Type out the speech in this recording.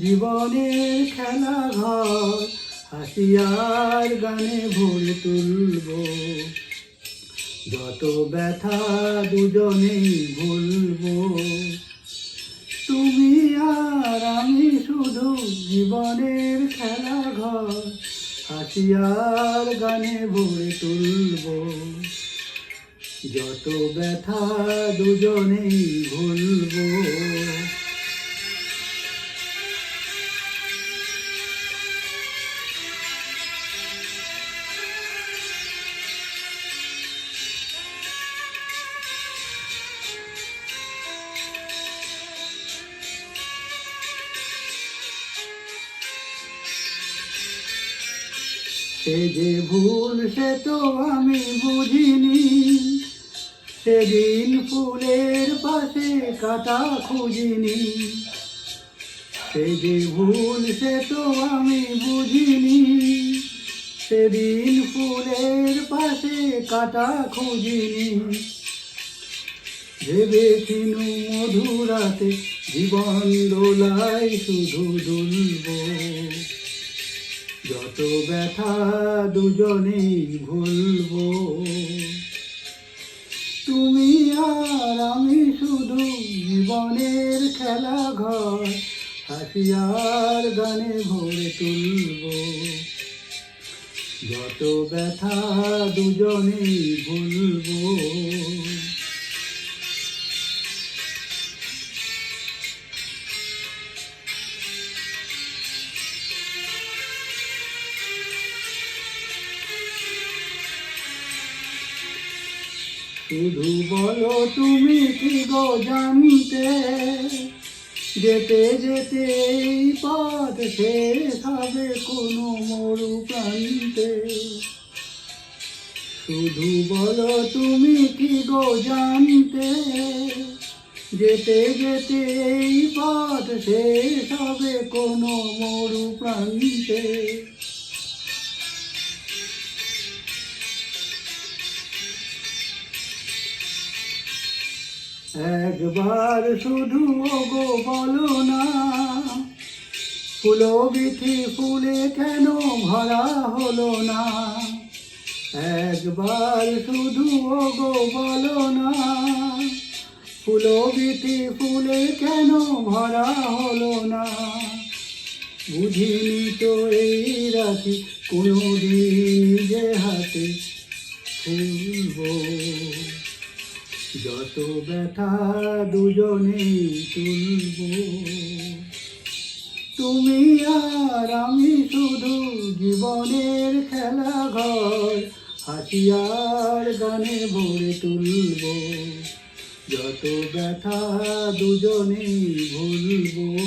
জীবনের খেলা ঘর, হাসিয়ার গানে ভরে তুলব। যত ব্যথা দুজনেই ভুলব। তুমি আর আমি শুধু জীবনের খেলা ঘর, হাসিয়ার গানে ভরে তুলব। যত ব্যথা দুজনেই ভুলবো। সে যে ভুল সে তো আমি বুঝিনি। সেদিন ফুলের পাশে কাটা খুঁজিনি। সে যে ভুল সে তো আমি বুঝিনি। সেদিন ফুলের পাশে কাটা খুঁজিনি। ভেবেছিনু মধুরাতে জীবন দোলাই শুধু দুলব। যত ব্যথা দুজনেই ভুলবো। তুমি আর আমি শুধু জীবনের খেলা ঘর হাসিয়ার গানে ভরে তুলব। যত ব্যথা দুজনেই ভুলবো। শুধু বলো তুমি কি গো জানতে? যেতে যেতে পথ শেষ হবে কোনো মরু প্রান্তে। শুধু বলো তুমি কি গো জানতে? যেতে যেতে পথ শেষ হবে কোনো মরু প্রান্তে। একবার শুধু গো বলো না ফুলো বিথি ফুলে কেন ভরা হলো না? একবার শুধু গো বলো না ফুলো বিথি ফুলে কেন ভরা হলো না? বুঝিনি তো এই রাখি কোনো দিন যে হাতে ফুলবো। যত ব্যথা দুজনেই তুলব। তুমি আর আমি শুধু জীবনের খেলা ঘর হাসিয়ার গানে ভরে তুলব। যত ব্যথা দুজনেই ভুলবো।